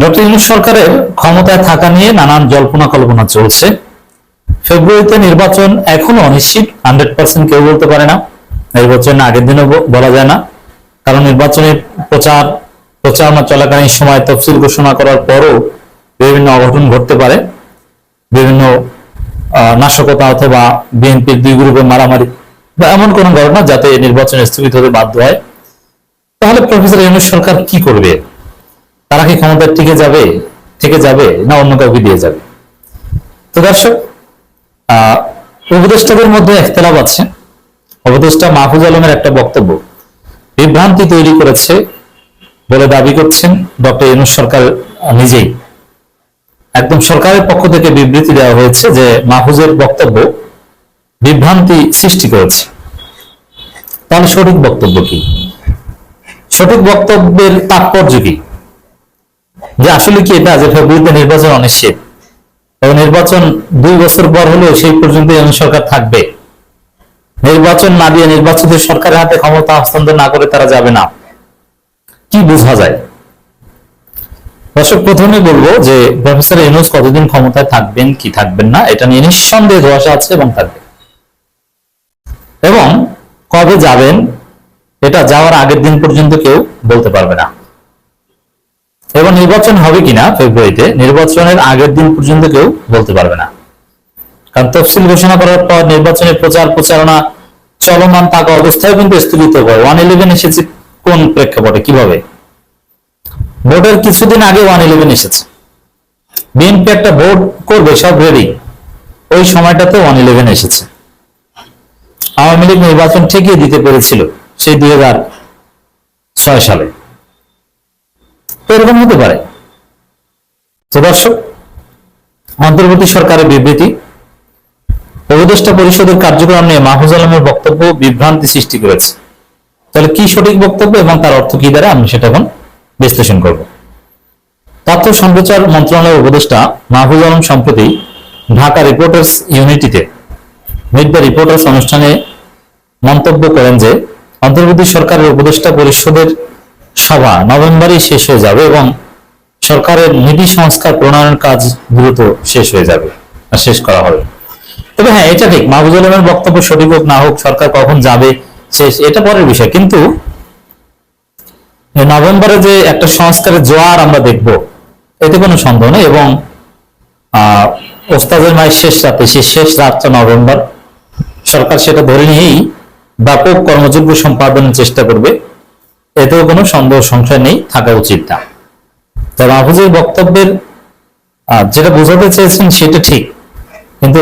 Doctor Yunus সরকারের ক্ষমতায় থাকা নিয়ে নানান জল্পনা কল্পনা চলছে। ফেব্রুয়ারিতে নির্বাচন এখনও অনিশ্চিত হান্ড্রেড পার্সেন্ট কেউ বলতে পারে না। নির্বাচন আগের দিনও বলা যায় না। কারণ নির্বাচনের প্রচার প্রচারণা চলাকালীন সময় তফসিল ঘোষণা করার পরও বিভিন্ন অঘটন ঘটতে পারে। বিভিন্ন নাশকতা অথবা বিএনপির দুই গ্রুপে মারামারি বা এমন কোন ঘটনা যাতে নির্বাচন স্থগিত হতে বাধ্য হয়। তাহলে প্রফেসর ইউনুস সরকার কি করবে? তারা কি ক্ষমতায় টিকে যাবে? থেকে যাবে না অন্য কাউকে দিয়ে যাবে? তো দর্শক উপদেষ্টাদের মধ্যে একতলাপ আছে। উপদেষ্টা মাহফুজ আলমের একটা বক্তব্য। বিভ্রান্তি তৈরি করেছে বলে দাবি করছেন ডক্টর ইউনুস সরকার নিজেই। একদম সরকারের পক্ষ থেকে বিবৃতি দেওয়া হয়েছে যে মাহফুজের বক্তব্য বিভ্রান্তি সৃষ্টি করেছে। তাহলে সঠিক বক্তব্য কি? সঠিক বক্তব্যের তাৎপর্য কি? যে আসলে কি এটা যে ফেব্রুয়ারিতে নির্বাচন অনিশ্চিত? এবং নির্বাচন দুই বছর পর হলেও সেই পর্যন্ত ইউনিয়ন সরকার থাকবে। নির্বাচন না দিয়ে নির্বাচিত সরকারের হাতে ক্ষমতা হস্তান্তর না করে তারা যাবে না। কি বোঝা যায়? দর্শক, প্রথমে বলব যে প্রফেসর ইউনুস কতদিন ক্ষমতায় থাকবেন, কি থাকবেন না, এটা নিয়ে নিঃসন্দেহে ধোয়াশা আছে এবং থাকবে। এবং কবে যাবেন, এটা যাওয়ার আগের দিন পর্যন্ত কেউ বলতে পারবে না। এবং নির্বাচন হবে কিনা ফেব্রুয়ারিতে, নির্বাচনের আগের দিন পর্যন্ত কেউ বলতে পারবে না। কারণ তফসিল ঘোষণা করার পর নির্বাচনের প্রচার প্রচারণা চলমান থাকা অবস্থায় কিন্তু স্থগিত করে। ওয়ান ইলেভেন এসেছে কোন প্রেক্ষাপটে? কীভাবে? ভোটের কিছুদিন আগে ওয়ান ইলেভেন এসেছে। বিএনপি একটা ভোট করবে, সব রেডি ওই সময়টাতে ওয়ান ইলেভেন এসেছে। আওয়ামী লীগ নির্বাচন ঠেকিয়ে দিতে পেরেছিল সেই দুই হাজার ছয় সালে। এরকম হতে পারে। তো দর্শক অন্তর্বর্তী সরকারের বিবৃতি, উপদেষ্টা পরিষদের কার্যক্রম নিয়ে মাহফুজ আলমের বক্তব্য বিভ্রান্তি সৃষ্টি করেছে। তাহলে কি সঠিক বক্তব্য এবং তার অর্থ কি দ্বারা আমি সেটা এখন বিশ্লেষণ করব। তথ্য সম্প্রচার মন্ত্রণালয়ের উপদেষ্টা মাহফুজ আলম সম্প্রতি ঢাকা রিপোর্টার্স ইউনিটিতে মিড রিপোর্টার্স অনুষ্ঠানে মন্তব্য করেন যে, অন্তর্বর্তী সরকারের উপদেষ্টা পরিষদের সভা নভেম্বরে শেষ হয়ে যাবে এবং সরকারের নীতি সংস্কার প্রণয়নের কাজ দ্রুত শেষ হয়ে যাবে শেষ করা হবে। তবে হ্যাঁ এটা ঠিক মাহবুজ আলমের বক্তব্য সঠিক হোক না হোক, সরকার কখন যাবে, শেষ, এটা পরের বিষয়। কিন্তু নভেম্বরে যে একটা সংস্কারের জোয়ার আমরা দেখব, এতে কোনো সন্দেহ নেই এবং আহ ওস্তাদের মায়ের শেষ রাতে সেই শেষ রাতটা নভেম্বর, সরকার সেটা ধরে নিয়েই ব্যাপক কর্মযোগ্য সম্পাদনের চেষ্টা করবে। এতেও কোনো সন্দেহ সংশয় নেই, থাকা উচিত না। তো মাহফুজের বক্তব্যের যেটা বোঝাতে চেয়েছেন সেটা ঠিক, কিন্তু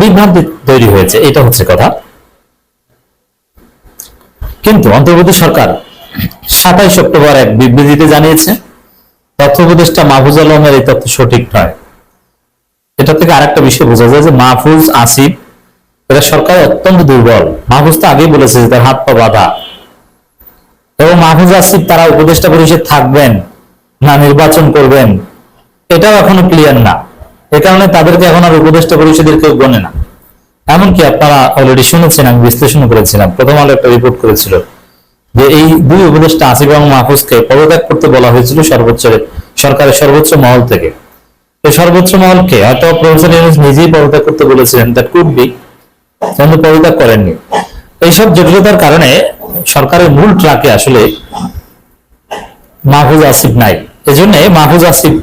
বিভ্রান্তি তৈরি হয়েছে, এটা হচ্ছে কথা। কিন্তু অন্তর্বর্তী সরকার সাতাইশ অক্টোবর এক বিবৃতিতে জানিয়েছে, তথ্য উপদেষ্টা মাহফুজ আলমের এই তথ্য সঠিক নয়। এটা থেকে আরেকটা বিষয় বোঝা যায় যে মাহফুজ আসিফ, এরা সরকার অত্যন্ত দুর্বল। মাহফুজ তো আগেই বলেছে যে তার হাত পা বাঁধা। এবং মাহফুজ আসিফ তারা উপদেষ্টা পরিষদ থাকবেন না নির্বাচন করবেন, এটাও এখনও ক্লিয়ার না। এ কারণে তাদেরকে এখন আর উপদেষ্টা পরিষদের কেউ গণে না। এমনকি আপনারা অলরেডি শুনেছেন, আমি বিশ্লেষণ করেছিলাম, প্রথম আলো একটা রিপোর্ট করেছিল যে এই দুই উপদেষ্টা, আসিফ এবং মাহফুজকে পদত্যাগ করতে বলা হয়েছিল সর্বোচ্চ সরকারের সর্বোচ্চ মহল থেকে। এই সর্বোচ্চ মহলকে হয়তো প্রফেসর ইউনুস নিজেই পদত্যাগ করতে বলেছিলেন দ্যাট কুড বি পদত্যাগ করেননি। এইসব জটিলতার কারণে সরকারের মূল ট্রাকে আসলে মাহফুজ আসিফ নাই। এজন্য মাহফুজ আসিফ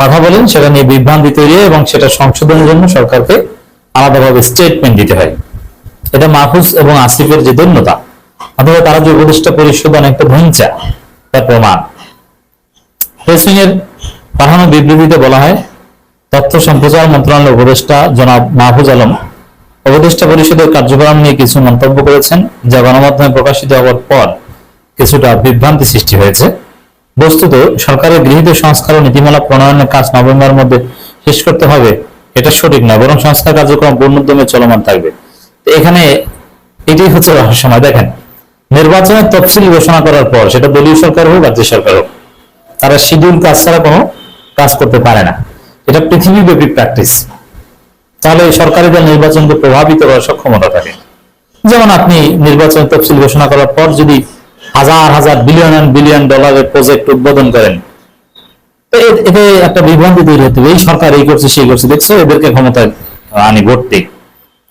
কথা বলেন, সেটা নিয়ে বিভ্রান্তি তৈরি এবং সেটা সংশোধনের জন্য সরকারকে আলাদাভাবে স্টেটমেন্ট দিতে হয়। এটা মাহফুজ এবং আসিফের যে দৈন্যতা, অথবা তারা যে উপদেষ্টা পরিষদ অনেকটা ভূমিকা তার প্রমাণ। প্রেসিং এর পাঠানো বিবৃতিতে বলা হয়, তথ্য সম্প্রচার মন্ত্রণালয়ের উপদেষ্টা জনাব মাহফুজ আলম উপদেষ্টা পরিষদের কার্যক্রম নিয়ে কিছু মন্তব্য করেছেন, যা গণমাধ্যমে প্রকাশিত হওয়ার পর কিছুটা বিভ্রান্তি সৃষ্টি হয়েছে। বস্তুত, সরকারের গৃহীত সংস্কার ও নীতিমালা প্রণয়নের কাজ নভেম্বরের মধ্যে শেষ করতে হবে, এটা সঠিক নয়, বরং সংস্কার কার্যক্রম পূর্ণোদ্যমে চলমান থাকবে। এখানে এটাই হচ্ছে রহস্যময়, দেখেন, নির্বাচনের তফসিল ঘোষণা করার পর, সেটা দলীয় সরকার হোক, রাজ্য সরকার হোক, তারা শিডিউল কাজ ছাড়া কোনো কাজ করতে পারে না। এটা পৃথিবীব্যাপী প্র্যাকটিস তাহলে সরকারি দল নির্বাচনকে প্রভাবিত করার সক্ষমতা থাকে। যেমন আপনি নির্বাচন তফসিল ঘোষণা করার পর যদি হাজার হাজার বিলিয়ন বিলিয়ন ডলারের প্রজেক্ট উদ্বোধন করেন এতে একটা বিভ্রান্তি তৈরি হতে এই সরকার এই করছে, সেই করছে। দেখছ, এদেরকে ক্ষমতায় আনি দিক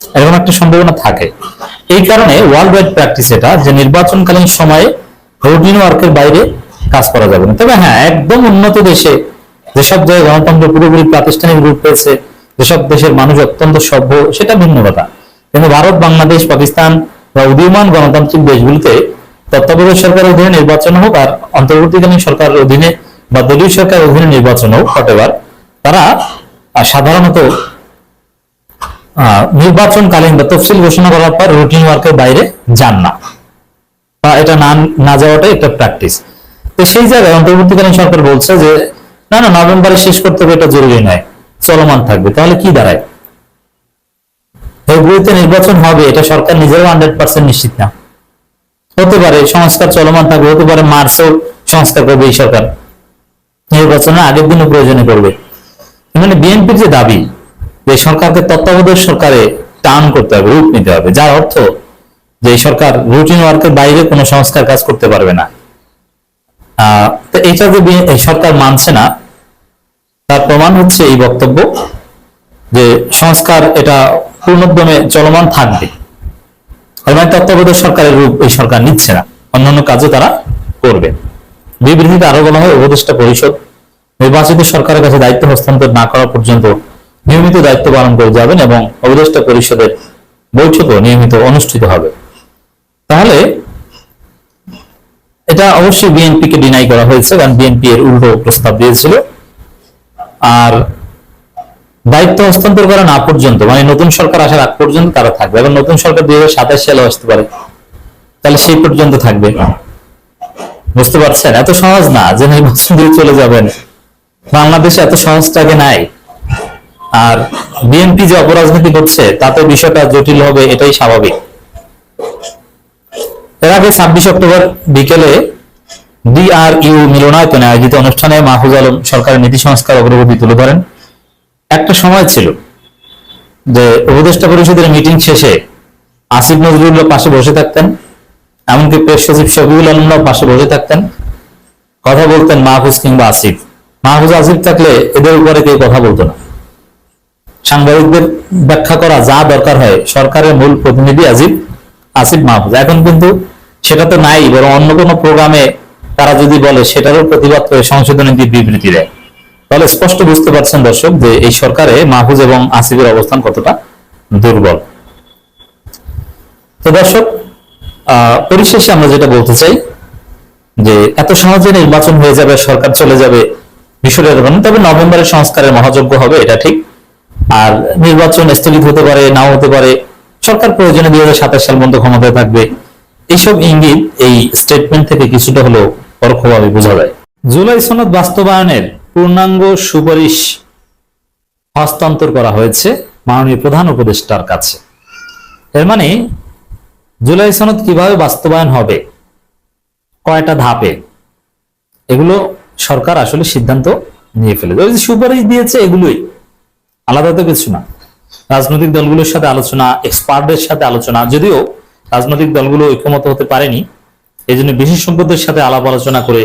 এরকম একটা সম্ভাবনা থাকে। এই কারণে ওয়ার্ল্ড ওয়াইড প্র্যাকটিস এটা যে নির্বাচনকালীন সময়ে রুটিন ওয়ার্কের বাইরে কাজ করা যাবে না। তবে হ্যাঁ একদম উন্নত দেশে যেসব জায়গায় গণতন্ত্র পুরোপুরি প্রাতিষ্ঠানিক রূপ পেয়েছে যেসব দেশের মানুষ অত্যন্ত সভ্য, সেটা ভিন্ন কথা। কিন্তু ভারত, বাংলাদেশ, পাকিস্তান বা উদীয়মান গণতান্ত্রিক দেশগুলিতে তত্ত্বাবধায়ক সরকারের অধীনে নির্বাচন হোক আর অন্তর্বর্তীকালীন সরকারের অধীনে বা দলীয় সরকারের অধীনে নির্বাচন হোক হটেবার তারা সাধারণত নির্বাচনকালীন বা তফসিল ঘোষণা করার পর রুটিন ওয়ার্কের বাইরে যান না। বা এটা না না যাওয়াটাই একটা প্র্যাকটিস তো সেই জায়গায় অন্তর্বর্তীকালীন সরকার বলছে যে, না না নভেম্বরে শেষ করতে হবে এটা জরুরি নয়। চলমান থাকবে, তাহলে কি দাঁড়ায়? ফেব্রুয়ারিতে নির্বাচন হবে, এটা সরকার নিজেরও হান্ড্রেড পার্সেন্ট নিশ্চিত না। হতে পারে সংস্কার চলমান থাকবে, হতে পারে মার্চেও সংস্কার করবে এই সরকার। নির্বাচনের আগের দিনও প্রয়োজনে করবে। মানে বিএনপির যে দাবি, যে সরকারকে তত্ত্বাবধায়ক সরকারে টান করতে হবে, রূপ নিতে হবে, যার অর্থ যে সরকার রুটিন ওয়ার্কের বাইরে কোনো সংস্কার কাজ করতে পারবে না। তো এটা যে সরকার মানছে না তার প্রমাণ হচ্ছে এই বক্তব্য যে সংস্কার এটা পূর্ণোদ্যমে চলমান থাকবে। মানে তত্ত্বাবধায়ক সরকারের রূপ এই সরকার নিচ্ছে না। অন্যান্য কাজও তারা করবে। বিবৃতিতে আরও বলা হয়, উপদেষ্টা পরিষদ নির্বাচিত সরকারের কাছে দায়িত্ব হস্তান্তর না করা পর্যন্ত নিয়মিত দায়িত্ব পালন করে যাবেন এবং উপদেষ্টা পরিষদের বৈঠকও নিয়মিত অনুষ্ঠিত হবে। তাহলে এটা অবশ্যই বিএনপিকে ডিনাই করা হয়েছে, কারণ বিএনপি এর উল্টো প্রস্তাব দিয়েছিল। আর দায়িত্ব হস্তান্তর করা না পর্যন্ত মানে নতুন সরকার আসার আগ পর্যন্ত তারা থাকবে এবং নতুন সরকার দুই সালেও আসতে পারে, তাহলে সেই পর্যন্ত থাকবে। বুঝতে পারছেন? এত সহজ না যে নির্বাচন দিয়ে চলে যাবেন। বাংলাদেশে এত সহজটাকে নাই। আর বিএনপি যে অপরাজনীতি করছে, তাতে বিষয়টা জটিল হবে, এটাই স্বাভাবিক। এর আগে ছাব্বিশ অক্টোবর বিকেলে ডিআরইউ মিলনায়তনে আয়োজিত অনুষ্ঠানে মাহফুজ আলম সরকারের নীতি সংস্কার অগ্রগতি তুলে ধরেন। একটা সময় ছিল যে উপদেষ্টা পরিষদের মিটিং শেষে আসিফ নজরুল্লাহ পাশে বসে থাকতেন, এমনকি প্রেস সচিব শফিউল আলমরাও পাশে বসে থাকতেন, কথা বলতেন মাহফুজ কিংবা আসিফ। মাহফুজ আসিফ থাকলে এদের উপরে কেউ কথা বলতো না। সাংবাদিকদের ব্যাখ্যা করা যা দরকার হয়, সরকারের মূল প্রতিনিধি আজিব আসিফ মাহফুজ। এখন কিন্তু সেটা তো নাই, বরং অন্য কোনো প্রোগ্রামে তারা যদি বলে সেটারও প্রতিবাদ করে সংশোধনী দিয়ে বিবৃতি দেয়। তাহলে স্পষ্ট বুঝতে পারছেন দর্শক যে এই সরকারে মাহফুজ এবং আসিফের অবস্থান কতটা দুর্বল। তো দর্শক পরিশেষে আমরা যেটা বলতে চাই যে এত সহজে নির্বাচন হয়ে যাবে, সরকার চলে যাবে বিষয়টা এরকম তবে নভেম্বরের সংস্কারের মহাযজ্ঞ হবে, এটা ঠিক। আর নির্বাচন স্থগিত হতে পারে, নাও হতে পারে, সরকার প্রয়োজনে দুই হাজার সাতাশ সাল পর্যন্ত ক্ষমতায় থাকবে। এইসব ইঙ্গিত, এই স্টেটমেন্ট থেকে কিছুটা হলেও পরোক্ষভাবে বোঝা যায়। জুলাই সনদ বাস্তবায়নের পূর্ণাঙ্গ সুপারিশ হস্তান্তর করা হয়েছে মাননীয় প্রধান উপদেষ্টার কাছে। এর মানে জুলাই সনদ কীভাবে বাস্তবায়ন হবে, কয়টা ধাপে, এগুলো সরকার আসলে সিদ্ধান্ত নিয়ে ফেলেছে। ওই যে সুপারিশ দিয়েছে এগুলোই, আলাদা তো কিছু না। রাজনৈতিক দলগুলোর সাথে আলোচনা এক্সপার্টদের সাথে আলোচনা, যদিও রাজনৈতিক দলগুলো ঐক্যমত হতে পারেনি এই জন্য বিশেষজ্ঞদের সাথে আলাপ আলোচনা করে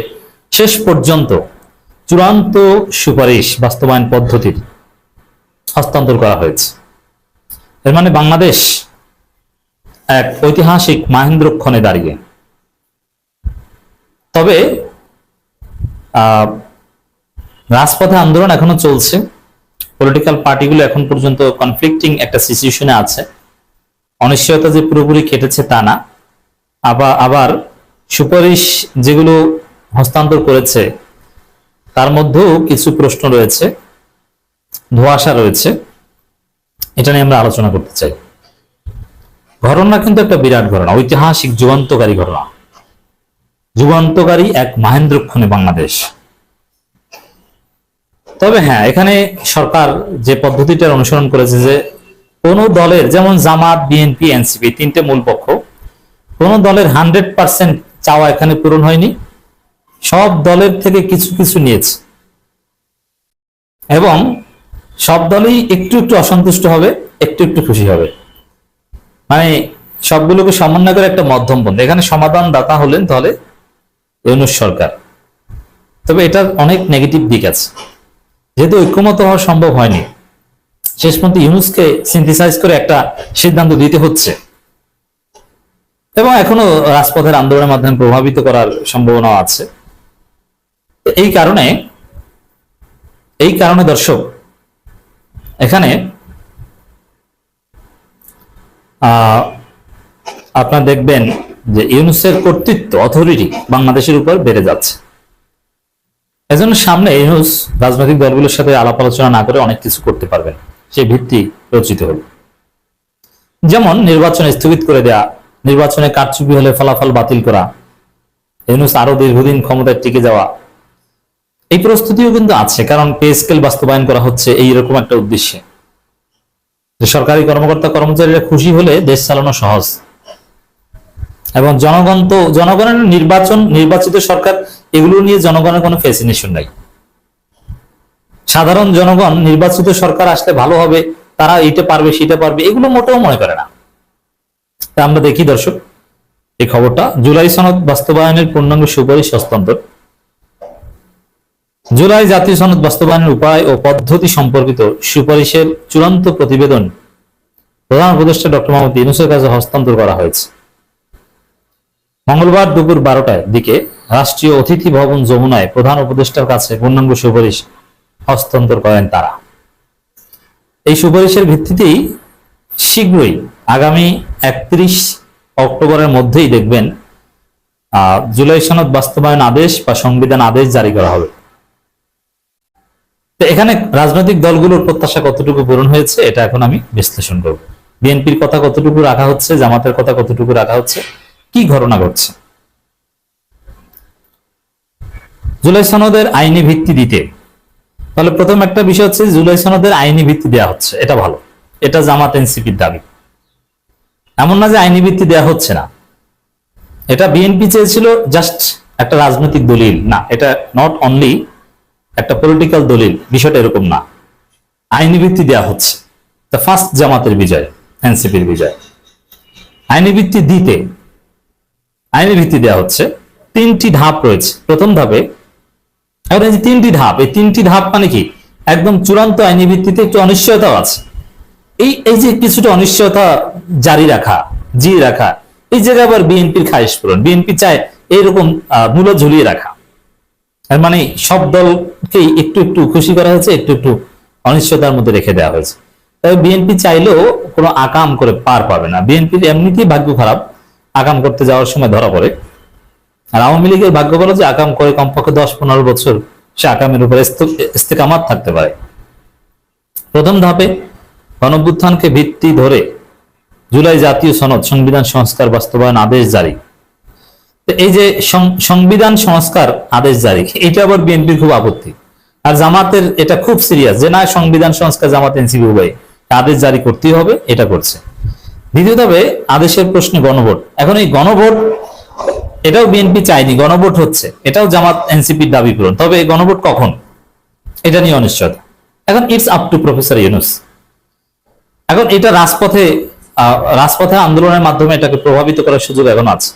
শেষ পর্যন্ত চূড়ান্ত সুপারিশ বাস্তবায়ন পদ্ধতির হস্তান্তর করা হয়েছে। এর মানে বাংলাদেশ এক ঐতিহাসিক মাহেন্দ্রক্ষণে দাঁড়িয়ে। তবে রাজপথে আন্দোলন এখনও চলছে। পলিটিক্যাল পার্টিগুলো এখন পর্যন্ত কনফ্লিক্টিং একটা সিচুয়েশনে আছে। অনিশ্চয়তা যে পুরোপুরি কেটেছে তা না। আবার আবার সুপারিশ যেগুলো হস্তান্তর করেছে, তার মধ্যেও কিছু প্রশ্ন রয়েছে, ধোঁয়াশা রয়েছে। এটা নিয়ে আমরা আলোচনা করতে চাই। ঘটনা কিন্তু একটা বিরাট ঘটনা, ঐতিহাসিক যুগান্তকারী ঘটনা। যুগান্তকারী এক মাহেন্দ্রক্ষণে বাংলাদেশ। তবে হ্যাঁ এখানে সরকার যে পদ্ধতিটার অনুসরণ করেছে যে কোন দলের, যেমন জামাত, বিএনপি, এনসিপি, তিনটে মূল পক্ষ, কোন দলের হান্ড্রেড পার্সেন্ট চাওয়া এখানে পূরণ হয়নি। সব দলের থেকে কিছু কিছু নিয়েছে। এবং সব দলই একটু একটু অসন্তুষ্ট হবে, একটু একটু খুশি হবে। মানে সবগুলোকে সমন্বয় করে একটা মধ্যম পন্থা এখানে সমাধান দাতা হলেন তাহলে ইউনুস সরকার। তবে এটার অনেক নেগেটিভ দিক আছে। যেহেতু ঐক্যমত হওয়া সম্ভব হয়নি, শেষ পর্যন্ত ইউনুসকে সিনথেসাইজ করে একটা সিদ্ধান্ত দিতে হচ্ছে। এবং এখনও রাজপথের আন্দোলনের মাধ্যমে প্রভাবিত করার সম্ভাবনা আছে। এই কারণে এই কারণে দর্শক, এখানে আপনারা দেখবেন যে ইউনুসের কর্তৃত্ব অথরিটি বাংলাদেশের উপর বেড়ে যাচ্ছে। এজন্য সামনে ইউনুস রাজনৈতিক দলগুলোর সাথে আলাপ আলোচনা না করে অনেক কিছু করতে পারবেন। সেই ভিত্তি রচিত হবে যেমন নির্বাচন স্থগিত করে দেয়া নির্বাচনে কারচুপি হলে ফলাফল বাতিল করা। ইউনুস আরও দীর্ঘদিন ক্ষমতায় টিকে যাওয়া। এই প্রস্তুতিও কিন্তু আছে, কারণ পে স্কেল বাস্তবায়ন করা হচ্ছে এইরকম একটা উদ্দেশ্যে। সরকারি কর্মকর্তা কর্মচারীরা খুশি হলে দেশ চালানো সহজ। এবং জনগণ তো, জনগণের নির্বাচন, নির্বাচিত সরকার, এগুলো নিয়ে জনগণের কোনো ফ্যাসিনেশন নাই। সাধারণ জনগণ নির্বাচিত সরকার আসলে ভালো হবে, তারা এইটা পারবে, সেটা পারবে, এগুলো মোটেও মনে করে না। আমরা দেখি, দর্শক, এই খবরটা। জুলাই সনদ বাস্তবায়নের পূর্ণাঙ্গ সুপারিশ হস্তান্তর। জুলাই জাতীয় সনদ বাস্তবায়নের উপায় ও পদ্ধতি সম্পর্কিত সুপারিশের চূড়ান্ত প্রতিবেদন প্রধান উপদেষ্টা ডক্টর মোহাম্মদ ইউনুসের কাছে হস্তান্তর করা হয়েছে। মঙ্গলবার দুপুর বারোটায় দিকে রাষ্ট্রীয় অতিথি ভবন যমুনায় প্রধান উপদেষ্টার কাছে পূর্ণাঙ্গ সুপারিশ হস্তান্তর করেন তারা। এই সুপারিশের ভিত্তিতেই শীঘ্রই আগামী একত্রিশ অক্টোবরের মধ্যেই দেখবেন জুলাই সনদ বাস্তবায়ন আদেশ বা সংবিধান আদেশ জারি করা হবে। তো এখানে রাজনৈতিক দলগুলোর প্রত্যাশা কতটুকু পূরণ হয়েছে, এটা এখন আমি বিশ্লেষণ করব। বিএনপির কথা কতটুকু রাখা হচ্ছে, জামাতের কথা কতটুকু রাখা হচ্ছে, কি ঘটনা ঘটছে? জুলাই সনদের আইনি ভিত্তি দিতে। তাহলে প্রথম একটা বিষয় হচ্ছে, জুলাই সনদের আইনি ভিত্তি দেওয়া হচ্ছে, এটা ভালো। এটা জামাত এনসিপির দাবি। এমন না যে আইনি ভিত্তি দেওয়া হচ্ছে না। এটা বিএনপি চেয়েছিল জাস্ট একটা রাজনৈতিক দলিল। না, এটা নট অনলি একটা পলিটিক্যাল দলিল, বিষয়টা এরকম না। আইনি ভিত্তি দেওয়া হচ্ছে। তা ফার্স্ট জামাতের বিজয়, এনসিপির বিজয়। আইনি ভিত্তি দিতে, আইনি ভিত্তি দেওয়া হচ্ছে। তিনটি ধাপ রয়েছে। প্রথম ধাপে এই যে তিনটি ধাপ, এই তিনটি ধাপ মানে কি? একদম চূড়ান্ত আইনি ভিত্তিতে একটু অনিশ্চয়তাও আছে। এই এই যে কিছুটা অনিশ্চয়তা জারি রাখা জি রাখা এই জায়গায় আবার বিএনপির খারিশ পূরণ। বিএনপি চায় এইরকম আহ, মূল্য ঝুলিয়ে রাখা। তার মানে সব দলকেই একটু একটু খুশি করা হয়েছে একটু একটু অনিশ্চয়তার মধ্যে রেখে দেওয়া হয়েছে। তবে বিএনপি চাইলেও কোনো আকাম করে পার পাবে না। বিএনপির এমনিতেই ভাগ্য খারাপ আকাম করতে যাওয়ার সময় ধরা পড়ে। আর আওয়ামী লীগের ভাগ্য বলো যে আকাম করে কমপক্ষে দশ পনেরো বছর সে আকামের উপরে ইস্তেকামাত থাকতে পারে। প্রথম ধাপে গণভ্যুত্থানকে ভিত্তি ধরে জুলাই জাতীয় সনদ, সংবিধান সংস্কার বাস্তবায়ন আদেশ জারি। এই যে সংবিধান সংস্কার আদেশ জারি, এটা আবার বিএনপির খুব আপত্তি। আর জামাতের এটা খুব সিরিয়াস যে না, সংবিধান সংস্কার জামাত এনসিপি উভয়, আদেশ জারি করতেই হবে, এটা করছে। দ্বিতীয় ধাপে আদেশের প্রশ্নে গণভোট। এখন এই গণভোট, এটাও বিএনপি চায়নি, গণভোট হচ্ছে। এটাও জামাত এনসিপির দাবি পূরণ। তবে এই গণভোট কখন? এটা নিয়ে অনিশ্চয়তা। এখন it's up to professor Yunus এখন এটা রাজপথে রাজপথে আন্দোলনের মাধ্যমে এটাকে প্রভাবিত করার সুযোগ এখন আছে।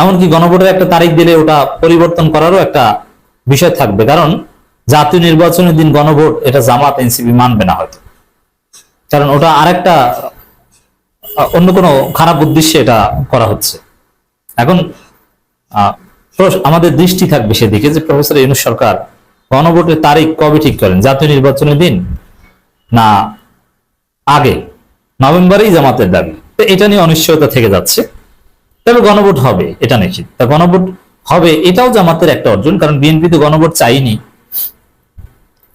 এমনকি গণভোটের একটা তারিখ দিলে ওটা পরিবর্তন করারও একটা বিষয় থাকবে। কারণ জাতীয় নির্বাচনের দিন গণভোট, এটা জামাত, এনসিপি মানবে না হয়তো। কারণ ওটা আরেকটা, অন্য কোনো খারাপ উদ্দেশ্যে এটা করা হচ্ছে। এখন আমাদের দৃষ্টি থাকবে সেদিকে যে প্রফেসর ইউনুস সরকার গণভোটের তারিখ কবে ঠিক করেন? জাতীয় নির্বাচনের দিন? না, আগে। নভেম্বরেই জামাতের দাবি। তো এটা নিয়ে অনিশ্চয়তা থেকে যাচ্ছে। তবে গণভোট হবে, এটা নিশ্চিত। তা গণভোট হবে, এটাও জামাতের একটা অর্জন, কারণ বিএনপি তো গণভোট চাইনি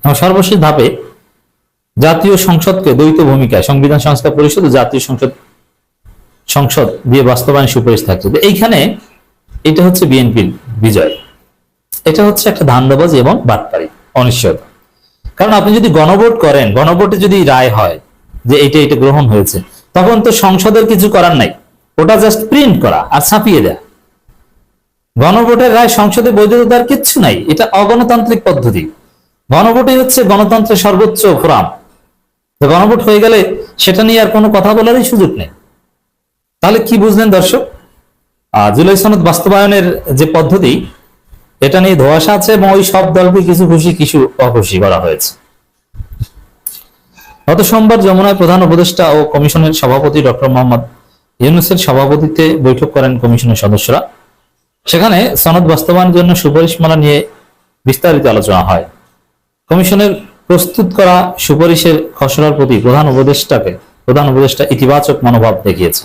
সর্বশেষ ধাপে জাতীয় সংসদকে দ্বৈত ভূমিকায়, সংবিধান সংস্কার পরিষদ ও জাতীয় সংসদ সংসদ দিয়ে বাস্তবায়ন সুপারিশ থাকছে। তো এইখানে এটা হচ্ছে বিএনপির বিজয়। এটা হচ্ছে একটা ধান্দাবাজ এবং বাটপারি, অনিশ্চয়তা। কারণ আপনি যদি গণভোট করেন, গণভোটে যদি রায় হয় যে এটা এটা গ্রহণ হয়েছে। তখন তো সংসদের কিছু করার নাই। ওটা জাস্ট প্রিন্ট করা আর ছাপিয়ে দেয়া। গণভোটের রায় সংসদে বৈধতার কিচ্ছু নাই। এটা অগণতান্ত্রিক পদ্ধতি। গণভোটই হচ্ছে গণতন্ত্রের সর্বোচ্চ ফোরাম। গণভোট হয়ে গেলে সেটা নিয়ে আর কোনো কথা বলারই সুযোগ নেই। তাহলে কি বুঝলেন দর্শক? জুলাই সনদ বাস্তবায়নের যে পদ্ধতি, এটা নিয়ে ধোয়াশা আছে এবং ওই সব দলকে কিছু খুশি, কিছু অখুশি করা হয়েছে। গত সোমবার যমুনায় প্রধান উপদেষ্টা ও কমিশনের সভাপতি ডক্টর মোহাম্মদ ইউনুসের সভাপতিত্বে বৈঠক করেন কমিশনের সদস্যরা। সেখানে সনদ বাস্তবায়নের জন্য সুপারিশমালা নিয়ে বিস্তারিত আলোচনা হয়। কমিশনের প্রস্তুত করা সুপারিশের খসড়ার প্রতি প্রধান উপদেষ্টাকে প্রধান উপদেষ্টা ইতিবাচক মনোভাব দেখিয়েছে।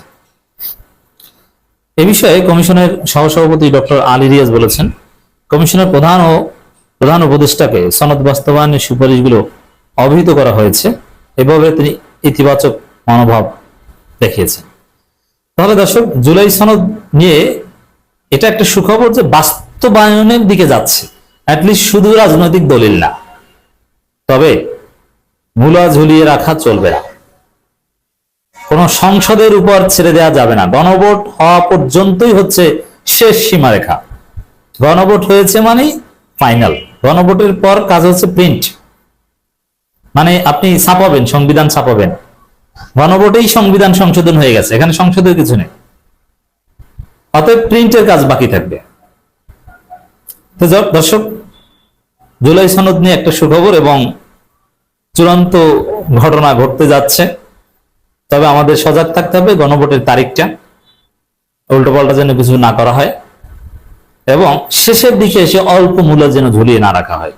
এ বিষয়ে কমিশনের সহসভাপতি ডক্টর আলী রিয়াজ বলেছেন, কমিশনের প্রধান ও প্রধান উপদেষ্টাকে সনদ বাস্তবায়নের সুপারিশগুলো অবহিত করা হয়েছে। এভাবে তিনি ইতিবাচক মনোভাব দেখিয়েছেন। তাহলে দর্শক, জুলাই সনদ নিয়ে এটা একটা সুখবর যে বাস্তবায়নের দিকে যাচ্ছে। অ্যাটলিস্ট শুধু রাজনৈতিক দলিল না। তবে মূলা ঝুলিয়ে রাখা চলবে না। কোন সংসদের উপর ছেড়ে দেওয়া যাবে না। গণভোট হওয়া পর্যন্তই হচ্ছে শেষ সীমারেখা। গণভোট হয়েছে মানেই ফাইনাল গণভোটের পর কাজ হচ্ছে প্রিন্ট মানে আপনি ছাপাবেন সংবিধান ছাপাবেন গণভোটেই সংবিধান সংশোধন হয়ে গেছে, এখানে সংসদের কিছু নেই। অতএব প্রিন্টের কাজ বাকি থাকবে। দর্শক, জুলাই সনদ নিয়ে একটা সুখবর এবং চূড়ান্ত ঘটনা ঘটতে যাচ্ছে। তবে আমাদের সজাগ থাকতে হবে, গণভোটের তারিখটা উল্টো পাল্টা যেন কিছু না করা হয় এবং শেষের দিকে এসে অল্প মূল্য যেন ঝুলিয়ে না রাখা হয়।